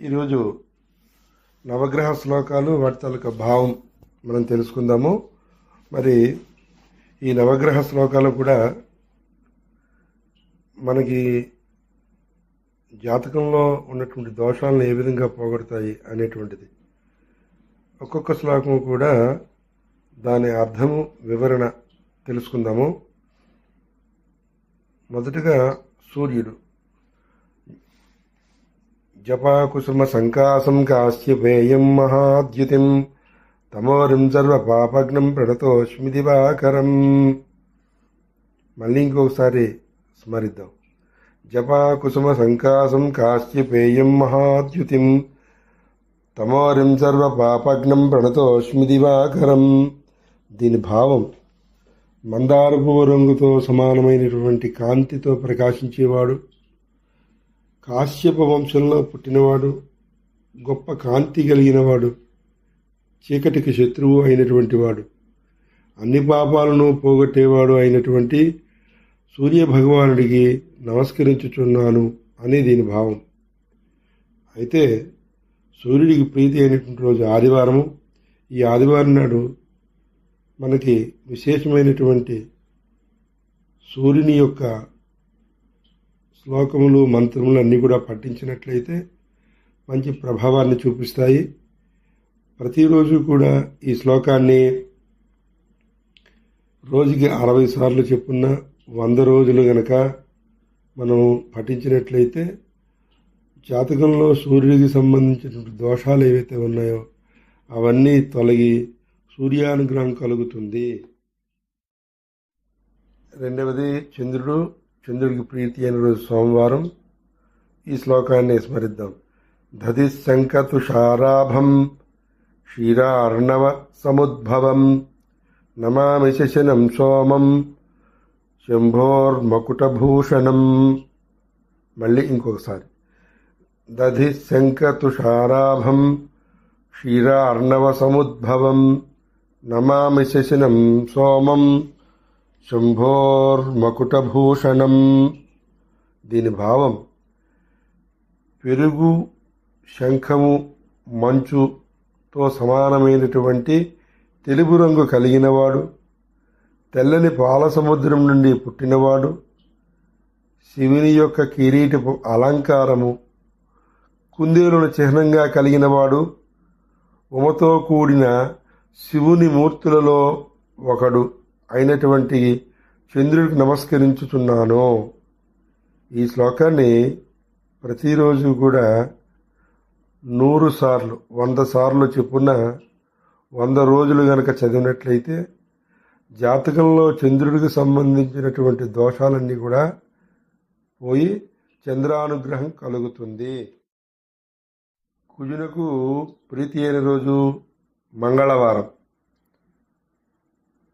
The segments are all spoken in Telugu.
ఈరోజు నవగ్రహ శ్లోకాలు వాటి తాలూకా భావం మనం తెలుసుకుందాము. మరి ఈ నవగ్రహ శ్లోకాలు కూడా మనకి జాతకంలో ఉన్నటువంటి దోషాలను ఏ విధంగా పోగొడతాయి అనేటువంటిది. ఒక్కొక్క శ్లోకం కూడా దాని అర్థము వివరణ తెలుసుకుందాము. మొదటగా సూర్యుడు. జపాకుసుమ సంకాసం కాశ్యపేయం మహాద్యుతిం. తమోరిం సర్వపాపగ్నం ప్రణతోష్మి దివాకరం. మళ్ళీ ఇంకొకసారి స్మరిద్దాం. జపాకుసుమ సంకాసం కాశ్యపేయం మహాద్యుతిం. తమోరిం సర్వపాపగ్నం ప్రణతోష్మి దివాకరం. దీని భావం మందార రంగుతో సమానమైనటువంటి కాంతితో ప్రకాశించేవాడు కాశ్యప వంశంలో పుట్టినవాడు గొప్ప కాంతి కలిగినవాడు చీకటికి శత్రువు అయినటువంటి వాడు అన్ని పాపాలను పోగొట్టేవాడు అయినటువంటి సూర్య భగవానుడికి నమస్కరించుచున్నాను అని దీని భావం. అయితే సూర్యుడికి ప్రీతి అయినటువంటి రోజు ఆదివారము. ఈ ఆదివారం నాడు మనకి విశేషమైనటువంటి సూర్యుని యొక్క శ్లోకములు మంత్రములు అన్నీ కూడా పఠించినట్లయితే మంచి ప్రభావాన్ని చూపిస్తాయి. ప్రతిరోజు కూడా ఈ శ్లోకాన్ని రోజుకి అరవై సార్లు చెప్పున్న వంద రోజులు గనక మనం పఠించినట్లయితే జాతకంలో సూర్యుడికి సంబంధించినటువంటి దోషాలు ఏవైతే ఉన్నాయో అవన్నీ తొలగి సూర్యానుగ్రహం కలుగుతుంది. రెండవది చంద్రుడు చంద్రుడికి ప్రీతి అయిన రోజు సోమవారం ఈ శ్లోకాన్ని స్మరిద్దాం. దధి శంఖతుషారాభం క్షీరార్ణవ సముద్భవం నమామి శశనం సోమం శంభోర్మకుటభూషణం. మళ్ళీ ఇంకొకసారి. దధి శంఖతుషారాభం క్షీరార్ణవ సముద్భవం నమామి శశనం సోమం. శంభోర్మకుటభూషణం. దీని భావం పెరుగు శంఖము మంచుతో సమానమైనటువంటి తెలుపు రంగు కలిగినవాడు తెల్లని పాల సముద్రం నుండి పుట్టినవాడు శివుని యొక్క కిరీటపు అలంకారము కుందేలును చిహ్నంగా కలిగినవాడు ఉమతో కూడిన శివుని మూర్తులలో ఒకడు. అయినటువంటి చంద్రుడికి నమస్కరించుచున్నాను. ఈ శ్లోకాన్ని ప్రతిరోజు కూడా నూరు సార్లు వంద సార్లు చెప్పున వంద రోజులు గనక చదివినట్లయితే జాతకంలో చంద్రుడికి సంబంధించినటువంటి దోషాలన్నీ కూడా పోయి చంద్రానుగ్రహం కలుగుతుంది. కుజునకు ప్రీతి అయిన రోజు మంగళవారం.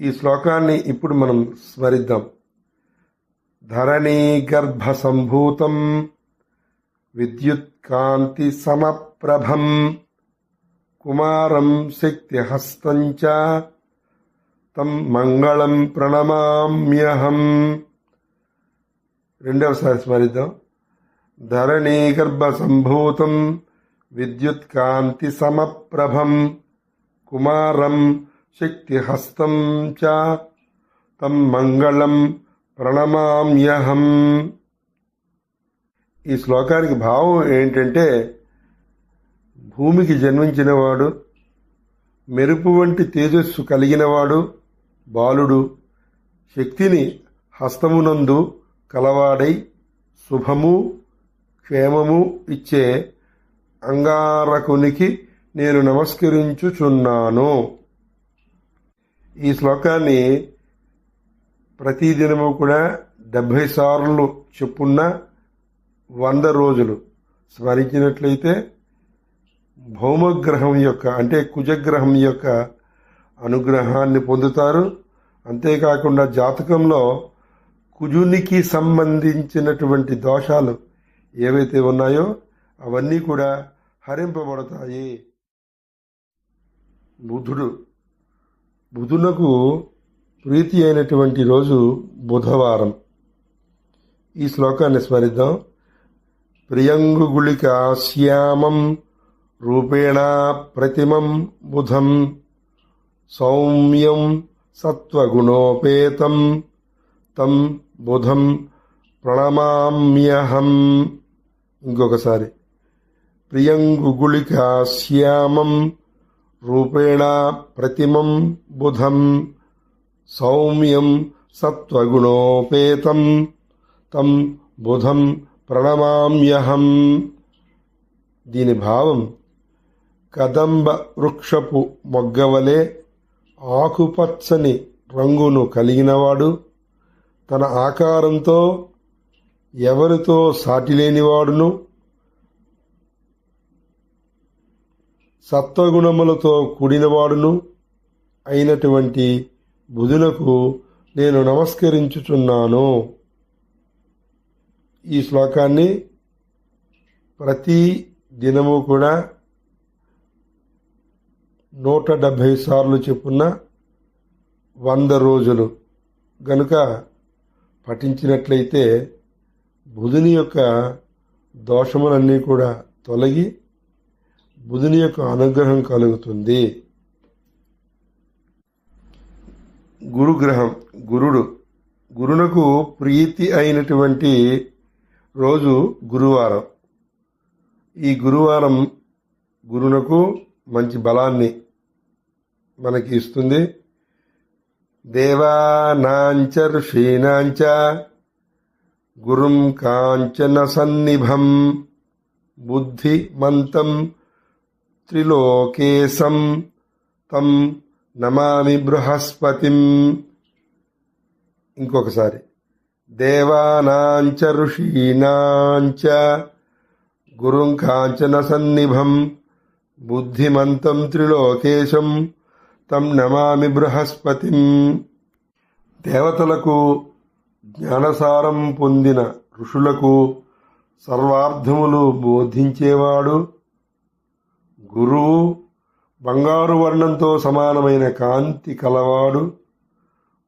ఈ శ్లోకాన్ని ఇప్పుడు మనం స్మరిద్దాం. ధరణి గర్భ సంభూతం విద్యుత్ కాంతి సమప్రభం కుమారం శక్తిహస్తంచ తం మంగళం ప్రణమామ్యహం. రెండవసారి స్మరిద్దాం. ధరణి గర్భ సంభూతం విద్యుత్ కాంతి సమప్రభం కుమారం శక్తిహస్తం చ తం మంగళం ప్రణమామ్యహం ఈ శ్లోకానికి భావం ఏంటంటే భూమికి జన్మించినవాడు మెరుపు వంటి తేజస్సు కలిగినవాడు బాలుడు శక్తిని హస్తమునందు కలవాడై శుభము క్షేమము ఇచ్చే అంగారకునికి నేను నమస్కరించుచున్నాను. ఈ శ్లోకాన్ని ప్రతిదినము కూడా డెబ్భై సార్లు చెప్పున్న వంద రోజులు స్మరించినట్లయితే భౌమగ్రహం యొక్క అంటే కుజగ్రహం యొక్క అనుగ్రహాన్ని పొందుతారు. అంతేకాకుండా జాతకంలో కుజునికి సంబంధించినటువంటి దోషాలు ఏవైతే ఉన్నాయో అవన్నీ కూడా హరింపబడతాయి. బుధుడు బుధునకు ప్రీతి అయినటువంటి రోజు బుధవారం. ఈ శ్లోకాన్ని స్మరిద్దాం. ప్రియంగుగుళికా శ్యామం రూపేణ ప్రతిమం బుధం సౌమ్యం సత్వగుణోపేతం తం బుధం ప్రణమామ్యహం. ఇంకొకసారి. ప్రియంగుగుళికా శ్యామం రూపేణ ప్రతిమం బుధం సౌమ్యం సత్వగుణోపేతం తం బుధం ప్రణమామ్యహం. దీని భావం కదంబ వృక్షపు మొగ్గవలే ఆకుపచ్చని రంగును కలిగినవాడు. తన ఆకారంతో ఎవరితో సాటిలేనివాడును? సత్వగుణములతో కూడినవాడును. అయినటువంటి బుధునకు నేను నమస్కరించుచున్నాను. ఈ శ్లోకాన్ని ప్రతి దినము కూడా నూట డెబ్భై సార్లు చెప్పున్న వంద రోజులు. గనుక పఠించినట్లయితే బుధుని యొక్క దోషములన్నీ కూడా తొలగి బుధుని యొక్క అనుగ్రహం కలుగుతుంది. గురుగ్రహం గురుడు. గురునకు ప్రీతి అయినటువంటి రోజు గురువారం. ఈ గురువారం గురునకు మంచి బలాన్ని మనకి ఇస్తుంది. దేవానాంచ ఋషీనాంచ గురుం కాంచన సన్నిభం బుద్ధిమంతం త్రిలోకేశం తం నమామి బృహస్పతిం. ఇంకొకసారి. దేవానాంచ ఋషీనాంచ గురుం కాంచన సన్నిభం. బుద్ధిమంతం త్రిలోకేశం తం నమామి బృహస్పతిం. దేవతలకు జ్ఞానసారం పొందిన ఋషులకు సర్వార్థములు బోధించేవాడు గురువు బంగారు వర్ణంతో సమానమైన కాంతి కలవాడు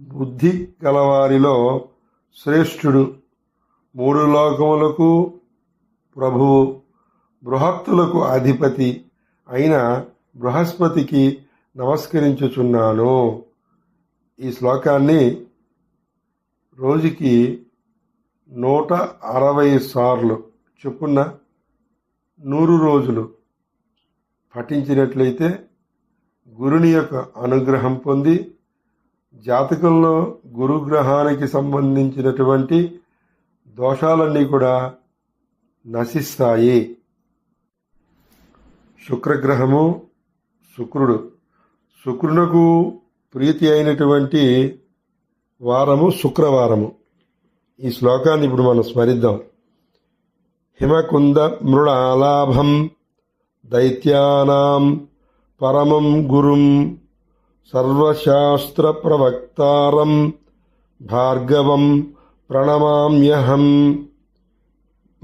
బుద్ధి కలవారిలో శ్రేష్ఠుడు. మూడు లోకములకు ప్రభువు బృహత్తులకు అధిపతి అయిన బృహస్పతికి నమస్కరించుచున్నాను. ఈ శ్లోకాన్ని రోజుకి నూట అరవై సార్లు చెప్పున్న నూరు రోజులు. పఠించినట్లయితే గురుని యొక్క అనుగ్రహం పొంది జాతకంలో గురుగ్రహానికి సంబంధించినటువంటి దోషాలన్నీ కూడా నశిస్తాయి. శుక్రగ్రహము శుక్రుడు. శుక్రునకు ప్రీతి అయినటువంటి వారము శుక్రవారము. ఈ శ్లోకాన్ని ఇప్పుడు మనం స్మరిద్దాం. హిమకుంద మృళాలాభం దైత్యానాం పరమం గురుం సర్వశాస్త్ర ప్రవక్తారం భార్గవం ప్రణమామ్యహం.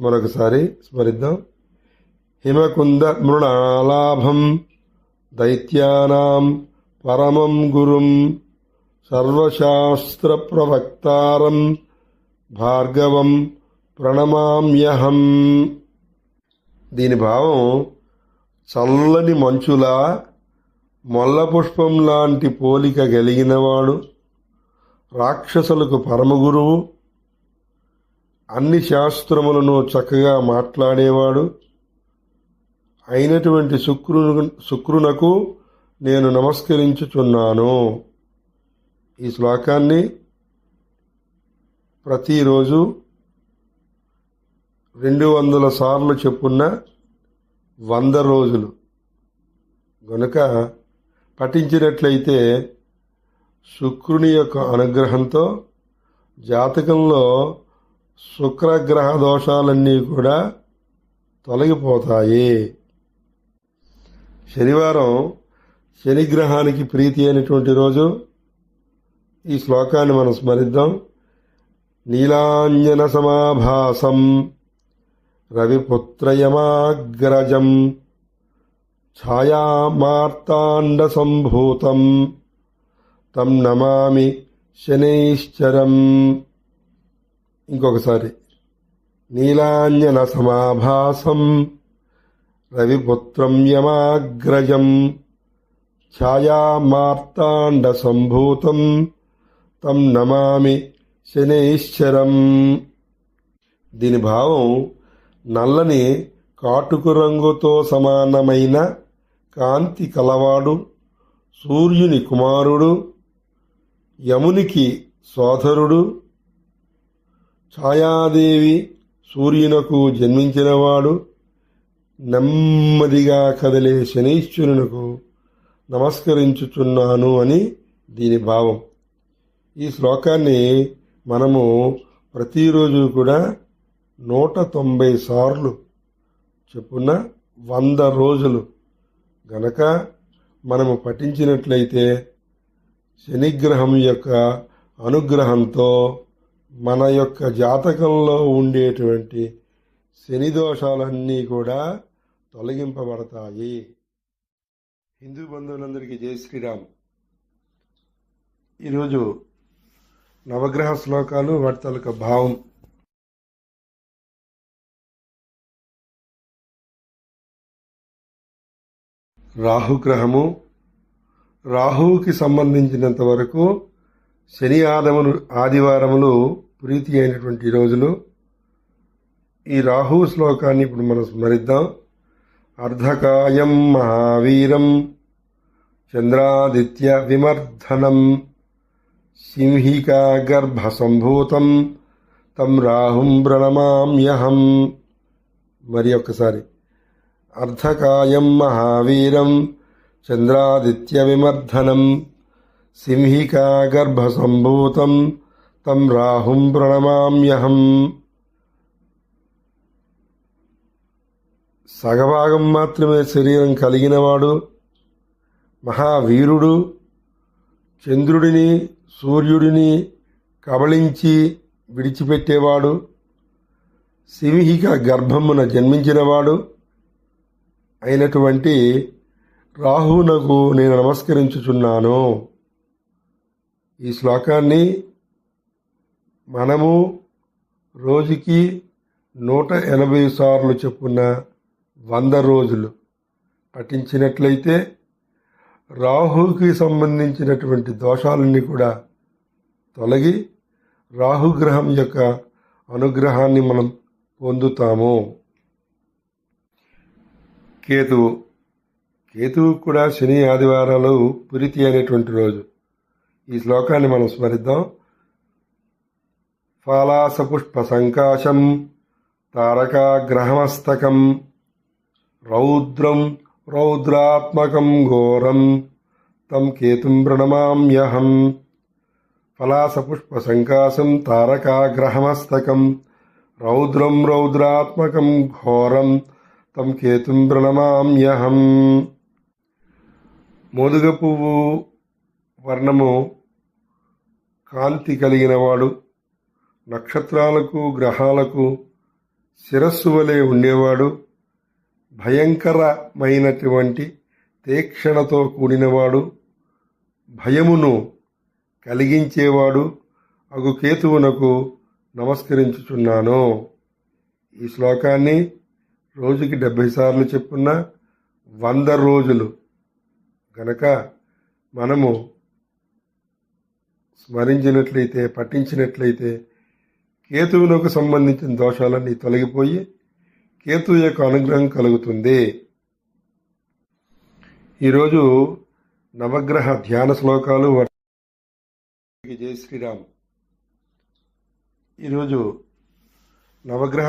మరొకసారి స్మరిద్దాం. హిమకుంద మృణాలాభం దైత్యానాం పరమం గురుం సర్వశాస్త్ర ప్రవక్తారం భార్గవం ప్రణమామ్యహం. దీని భావం చల్లని మంచులా మొల్ల పుష్పం లాంటి పోలిక కలిగినవాడు రాక్షసులకు పరమగురువు అన్ని శాస్త్రములను చక్కగా మాట్లాడేవాడు. అయినటువంటి శుక్రును శుక్రునకు నేను నమస్కరించుచున్నాను. ఈ శ్లోకాన్ని ప్రతిరోజు రెండు వందల సార్లు చెప్పున్న వంద రోజులు. గనుక పఠించినట్లయితే శుక్రుని యొక్క అనుగ్రహంతో జాతకంలో శుక్రగ్రహ దోషాలన్నీ కూడా తొలగిపోతాయి. శనివారం శనిగ్రహానికి ప్రీతి అయినటువంటి రోజు. ఈ శ్లోకాన్ని మనం స్మరిద్దాం. నీలాంజన సమాభాసం. రవిపుత్రయమాగ్రజం ఛాయామార్తాండసంభూతం తం నమామి శనైశ్చరం. ఇంకొకసారి. నీలాంజన సమాభాసం రవిపుత్రం యమాగ్రజం ఛాయామార్తాండ సంభూతం తం నమామి శనైశ్చరం. దీని భావం నల్లని కాటుకు రంగుతో సమానమైన కాంతి కలవాడు సూర్యుని కుమారుడు యమునికి సోదరుడు ఛాయాదేవి సూర్యునకు జన్మించినవాడు నెమ్మదిగా కదిలే శనీశ్వరునకు నమస్కరించుచున్నాను అని దీని భావం. ఈ శ్లోకాన్ని మనము ప్రతిరోజు కూడా నూట తొంభై సార్లు చెప్పున వంద రోజులు. గనక మనము పఠించినట్లయితే శనిగ్రహం యొక్క అనుగ్రహంతో మన యొక్క జాతకంలో ఉండేటువంటి శని దోషాలన్నీ కూడా తొలగింపబడతాయి. హిందూ బంధువులందరికీ జై శ్రీరామ్. ఈరోజు నవగ్రహ శ్లోకాలు వాటి తాలూకా భావం రాహుగ్రహము రాహువుకి సంబంధించినంత వరకు శని ఆదములు ఆదివారములు ప్రీతి అయినటువంటి రోజులు. ఈ రాహు శ్లోకాన్ని ఇప్పుడు మనం స్మరిద్దాం. అర్ధకాయం మహావీరం చంద్రాదిత్య విమర్ధనం సింహికా గర్భ సంభూతం తం రాహుం ప్రణమామ్యహం. మరి ఒక్కసారి. అర్ధకాయం మహావీరం చంద్రాదిత్య విమర్ధనం సింహికా గర్భ సంభూతం తం రాహుం ప్రణమామ్యహం. సగభాగం మాత్రమే శరీరం కలిగినవాడు మహావీరుడు చంద్రుడిని సూర్యుడిని కబళించి విడిచిపెట్టేవాడు. సింహిక గర్భమున జన్మించినవాడు అయినటువంటి రాహునకు నేను నమస్కరించుచున్నాను. ఈ శ్లోకాన్ని మనము రోజుకి నూట ఎనభై సార్లు చెప్పున్న వంద రోజులు పఠించినట్లయితే రాహుకి సంబంధించినటువంటి దోషాలన్నీ కూడా తొలగి రాహుగ్రహం యొక్క అనుగ్రహాన్ని మనం పొందుతాము. కేతువు కేతువు కూడా శని ఆదివారాలు పురితి అనేటువంటి రోజు. ఈ శ్లోకాన్ని మనం స్మరిద్దాం. ఫాలాసపుష్ప సంకాశం తారకాగ్రహమస్తకం రౌద్రం రౌద్రాత్మకం ఘోరం తం కేతుం ప్రణమామ్యహం ఫలాసపుష్ప సంకాశం తారకాగ్రహమస్తకం రౌద్రం రౌద్రాత్మకం ఘోరం తం కేతుం ప్రణమామ్యహం. మోదుగ పువ్వు వర్ణము కాంతి కలిగినవాడు నక్షత్రాలకు గ్రహాలకు శిరస్సు వలె ఉండేవాడు భయంకరమైనటువంటి తీక్షణతో కూడినవాడు భయమును కలిగించేవాడు అగు కేతువునకు నమస్కరించుచున్నాను. ఈ శ్లోకాన్ని రోజుకి డెబ్భై సార్లు చెప్పున్న వంద రోజులు. గనక మనము స్మరించినట్లయితే పఠించినట్లయితే కేతువునకు సంబంధించిన దోషాలన్నీ తొలగిపోయి కేతువు యొక్క అనుగ్రహం కలుగుతుంది. ఈరోజు నవగ్రహ ధ్యాన శ్లోకాలు జై శ్రీరామ్. ఈరోజు నవగ్రహ